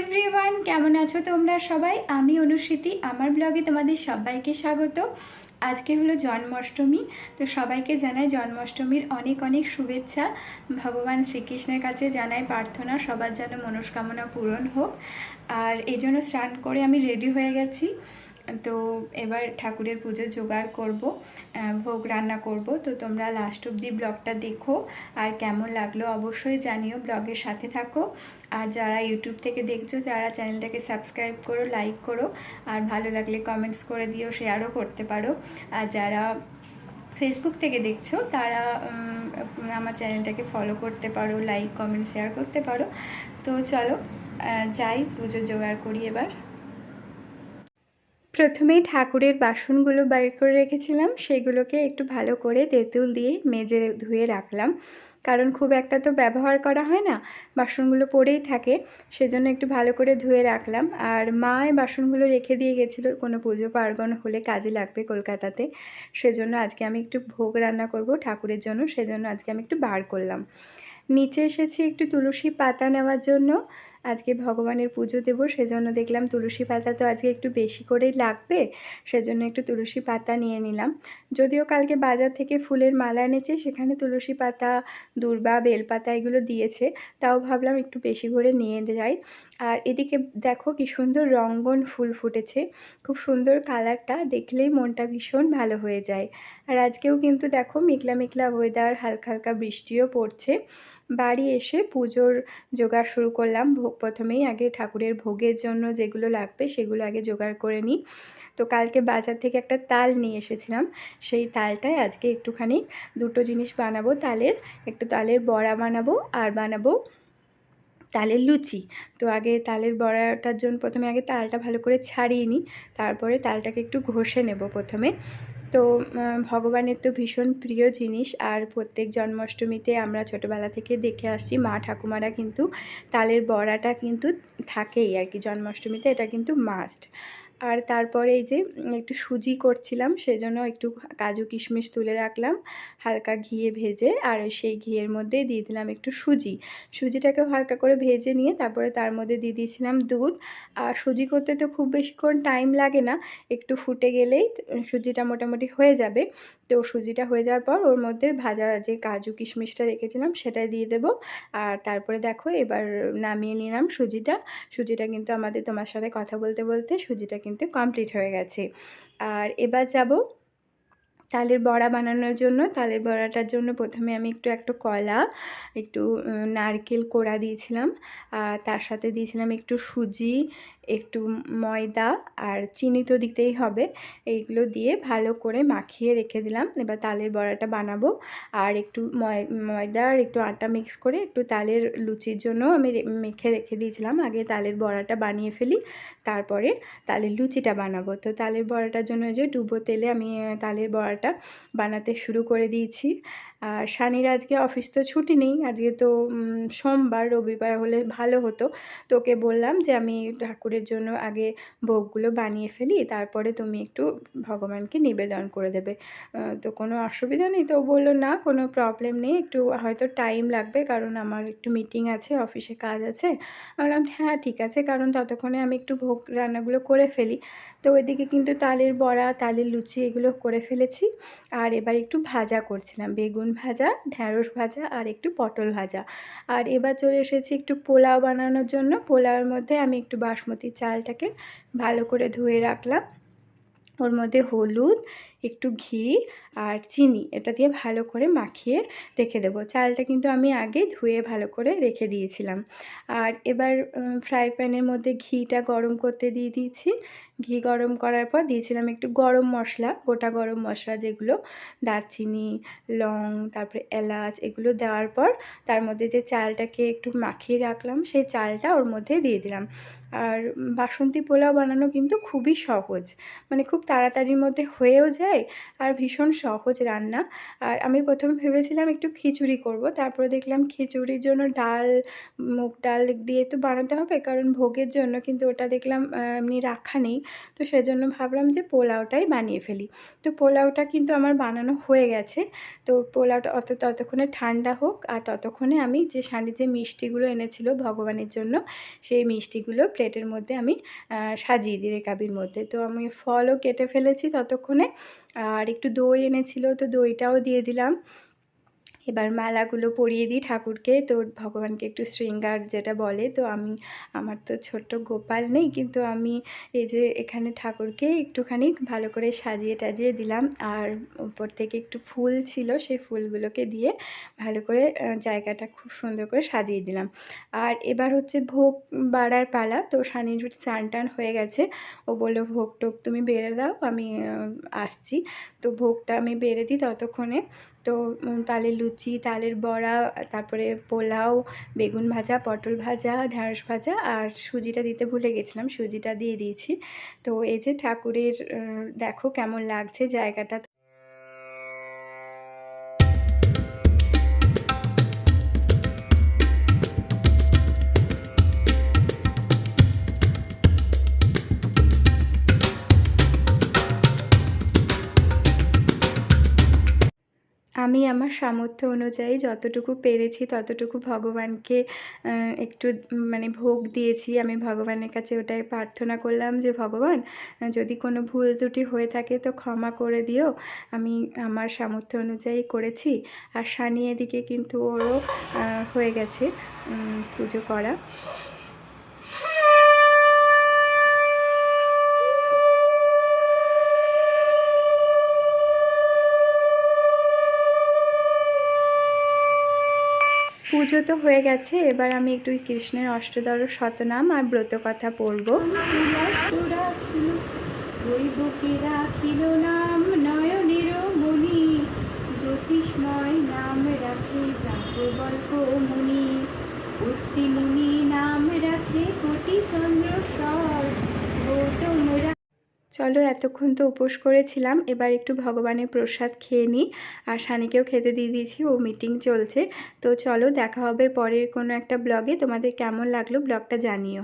Everyone কেমন আছো তোমরা সবাই? আমি অনুসৃতি আমার ব্লগে তোমাদের সবাইকে স্বাগত। আজকে হলো জন্মাষ্টমী, তো সবাইকে জানাই জন্মাষ্টমীর অনেক অনেক শুভেচ্ছা। ভগবান শ্রীকৃষ্ণের কাছে জানাই প্রার্থনা, সবার যেন মনস্কামনা পূরণ হোক। আর এই জন্য স্নান করে আমি রেডি হয়ে গেছি। তো এবার ঠাকুরের পুজো জোগাড় করব ভোগ রান্না করব। তো তোমরা লাস্ট অবধি ব্লগটা দেখো, আর কেমন লাগল অবশ্যই জানিও ব্লগের সাথে থাকো। আর যারা ইউটিউব থেকে দেখছ, তারা চ্যানেলটাকে সাবস্ক্রাইব করো লাইক করো, আর ভালো লাগলে কমেন্টস করে দিও শেয়ারও করতে পারো। আর যারা ফেসবুক থেকে দেখছ, তারা আমার চ্যানেলটাকে ফলো করতে পারো লাইক কমেন্ট শেয়ার করতে পারো। তো চলো যাই, পুজো জোগাড় করি এবার। প্রথমেই ঠাকুরের বাসনগুলো বাইর করে রেখেছিলাম, সেগুলোকে একটু ভালো করে তেঁতুল দিয়ে মেজে ধুয়ে রাখলাম। কারণ খুব একটা তো ব্যবহার করা হয় না, বাসনগুলো পড়েই থাকে, সেজন্য একটু ভালো করে ধুয়ে রাখলাম। আর মা এই বাসনগুলো রেখে দিয়ে গেছিল, কোনো পুজো পার্বণ হলে কাজে লাগবে কলকাতাতে, সেজন্য আজকে আমি একটু ভোগ রান্না করব ঠাকুরের জন্য, সেজন্য আজকে আমি একটু বার করলাম। নিচে এসেছি একটু তুলসী পাতা নেওয়ার জন্য আজকে ভগবানের পুজো দেবো, সেজন্য দেখলাম তুলসী পাতা তো আজকে একটু বেশি করেই লাগবে, সেজন্য একটু তুলসী পাতা নিয়ে নিলাম। যদিও কালকে বাজার থেকে ফুলের মালা এনেছে, সেখানে তুলসী পাতা, দূর্বা, বেলপাতা এগুলো দিয়েছে, তাও ভাবলাম একটু বেশি করে নিয়ে যাই। আর এদিকে দেখো কি সুন্দর রঙ্গন ফুল ফুটেছে, খুব সুন্দর কালারটা, দেখলেই মনটা ভীষণ ভালো হয়ে যায়। আর আজকেও কিন্তু দেখো মেঘলা মেঘলা ওয়েদার হালকা হালকা বৃষ্টিও পড়ছে। বাড়ি এসে পুজোর জোগাড় শুরু করলাম। ভোগ প্রথমেই আগে ঠাকুরের ভোগের জন্য যেগুলো লাগবে সেগুলো আগে জোগাড় করে নিই। তো কালকে বাজার থেকে একটা তাল নিয়ে এসেছিলাম। সেই তালটায় আজকে একটুখানি দুটো জিনিস বানাবো। তালের, একটু তালের বড়া বানাবো আর বানাবো তালের লুচি। তো আগে তালের বড়াটার জন্য প্রথমে আগে তালটা ভালো করে ছাড়িয়ে নিই। তারপরে তালটাকে একটু ঘষে নেব প্রথমে। তো ভগবানের তো ভীষণ প্রিয় জিনিস। আর প্রত্যেক জন্মাষ্টমীতে আমরা ছোটোবেলা থেকে দেখে আসছি, মা ঠাকুমারা কিন্তু তালের বড়াটা কিন্তু থাকেই আর কি, জন্মাষ্টমীতে এটা কিন্তু মাস্ট আর তারপরে এই যে একটু সুজি করছিলাম, সেজন্য একটু কাজু কিশমিশ তুলে রাখলাম, হালকা ঘিয়ে ভেজে, আর সেই ঘিয়ের মধ্যে দিয়ে দিলাম একটু সুজি। সুজিটাকে হালকা করে ভেজে নিয়ে তারপরে তার মধ্যে দিয়ে দিয়েছিলাম দুধ। আর সুজি করতে তো খুব বেশিক্ষণ টাইম লাগে না, একটু ফুটে গেলেই সুজিটা মোটামুটি হয়ে যাবে। তো সুজিটা হয়ে যাওয়ার পর ওর মধ্যে ভাজা যে কাজু কিশমিশটা রেখেছিলাম সেটা দিয়ে দেবো। আর তারপরে দেখো এবার নামিয়ে নিলাম সুজিটা। সুজিটা কিন্তু আমাদের তোমার সাথে কথা বলতে বলতে সুজিটা কিন্তু কমপ্লিট হয়ে গেছে। আর এবার যাব তালের বড়া বানানোর জন্য। তালের বড়াটার জন্য প্রথমে আমি একটু একটু কলা, একটু নারকেল কোড়া দিয়েছিলাম। আর তার সাথে দিয়েছিলাম একটু সুজি একটু ময়দা আর চিনি তো দিতেই হবে। এইগুলো দিয়ে ভালো করে মাখিয়ে রেখে দিলাম। এবার তালের বড়াটা বানাবো। আর একটু ময়- ময়দা আর একটু আটা মিক্স করে একটু তালের লুচির জন্য আমি মেখে রেখে দিয়েছিলাম। আগে তালের বড়াটা বানিয়ে ফেলি, তারপরে তালের লুচিটা বানাবো। তো তালের বড়াটার জন্য যে ডুবো তেলে আমি তালের বড়াটা বানাতে শুরু করে দিয়েছি। আর শানির আজকে অফিস তো ছুটি নেই, আজকে তো সোমবার, রবিবার হলে ভালো হতো। তোকে বললাম যে আমি ঠাকুরের জন্য আগে ভোগগুলো বানিয়ে ফেলি, তারপরে তুমি একটু ভগবানকে নিবেদন করে দেবে। তো কোনো অসুবিধা নেই, তো বলল, না, কোনো প্রবলেম নেই, একটু হয়তো টাইম লাগবে, কারণ আমার একটু মিটিং আছে অফিসে কাজ আছে। বললাম হ্যাঁ ঠিক আছে, কারণ ততক্ষণে আমি একটু ভোগ রান্নাগুলো করে ফেলি। তো ওইদিকে কিন্তু তালের বড়া, তালের লুচি এগুলো করে ফেলেছি, আর এবার একটু ভাজা করছিলাম, বেগুন ভাজা, ঢ্যাঁড়স ভাজা আর একটু পটল ভাজা। আর এবার চলে এসেছি একটু পোলাও বানানোর জন্য। পোলাওয়ের মধ্যে আমি একটু বাসমতি চালটাকে ভালো করে ধুয়ে রাখলাম। ওর মধ্যে হলুদ, একটু ঘি আর চিনি, এটা দিয়ে ভালো করে মাখিয়ে রেখে দেবো। চালটা কিন্তু আমি আগে ধুয়ে ভালো করে রেখে দিয়েছিলাম। আর এবার ফ্রাই প্যানের মধ্যে ঘিটা গরম করতে দিয়ে দিয়েছি। ঘি গরম করার পর দিয়েছিলাম একটু গরম মশলা, গোটা গরম মশলা যেগুলো, দারচিনি, লং, তারপরে এলাচ, এগুলো দেওয়ার পর তার মধ্যে যে চালটাকে একটু মাখিয়ে রাখলাম, সেই চালটা ওর মধ্যে দিয়ে দিলাম। আর বাসন্তী পোলাও বানানো কিন্তু খুবই সহজ মানে খুব তাড়াতাড়ির মধ্যে হয়েও যায় আর ভীষণ সহজ রান্না। আর আমি প্রথমে ভেবেছিলাম একটু খিচুড়ি করব। তারপরে দেখলাম খিচুড়ির জন্য ডাল, মুগ ডাল দিয়ে তো বানাতে হবে। কারণ ভোগের জন্য কিন্তু ওটা দেখলাম এমনি রাখা নেই। তো সেজন্য ভাবলাম যে পোলাওটাই বানিয়ে ফেলি। তো পোলাওটা কিন্তু আমার বানানো হয়ে গেছে। তো পোলাওটা অত, ততক্ষণে ঠান্ডা হোক আর ততক্ষণে আমি যে সানি, যে মিষ্টিগুলো এনেছিল ভগবানের জন্য, সেই মিষ্টিগুলো প্লেটের মধ্যে আমি সাজিয়ে দিই রেকাবির মধ্যে। তো আমি ফলও কেটে ফেলেছি ততক্ষণে। আর একটু দই এনেছিল তো দইটাও দিয়ে দিলাম। এবার মালাগুলো পরিয়ে দিই ঠাকুরকে। তো ভগবানকে একটু শৃঙ্গার যেটা বলে, তো আমি, আমার তো ছোট্ট গোপাল নেই, কিন্তু আমি এই যে এখানে ঠাকুরকে একটুখানি ভালো করে সাজিয়ে টাজিয়ে দিলাম। আর উপর থেকে একটু ফুল ছিল, সেই ফুলগুলোকে দিয়ে ভালো করে জায়গাটা খুব সুন্দর করে সাজিয়ে দিলাম। আর এবার হচ্ছে ভোগ বাড়ার পালা, তো সানির স্নান টান হয়ে গেছে। ও বলল ভোগ টোগ তুমি বেড়ে দাও, আমি আসছি। তো ভোগটা আমি বেড়ে দিই ততক্ষণে। তো তালের লুচি, তালের বড়া, তারপরে পোলাও, বেগুন ভাজা, পটল ভাজা, ঢ্যাঁড়স ভাজা আর সুজিটা দিতে ভুলে গেছিলাম, সুজিটা দিয়ে দিয়েছি। তো এই যে ঠাকুরের দেখো কেমন লাগছে জায়গাটা আমি আমার সামর্থ্য অনুযায়ী যতটুকু পেরেছি, ততটুকু ভগবানকে একটু মানে ভোগ দিয়েছি। আমি ভগবানের কাছে ওটাই প্রার্থনা করলাম যে, ভগবান, যদি কোনো ভুল ত্রুটি হয়ে থাকে তো ক্ষমা করে দিও। আমি আমার সামর্থ্য অনুযায়ী করেছি। আর সানি এদিকে কিন্তু ওরও হয়ে গেছে পুজো করা। পুজো তো হয়ে গেছে, এবার আমি একটু কৃষ্ণের অষ্টদর শতনাম আর ব্রত কথা পড়ব রাখিল নাম নয়নের মণি জ্যোতিষময় নাম রাখে যাজ্ঞবল্ক মুনি মুনি নাম চলো এতক্ষণ তো উপোস করেছিলাম, এবার একটু ভগবানের প্রসাদ খেয়ে নিই। আর সানিকেও খেতে দিয়ে দিয়েছি, ও মিটিং চলছে। তো চলো দেখা হবে পরের কোনো একটা ব্লগে তোমাদের কেমন লাগল ব্লগটা জানিও।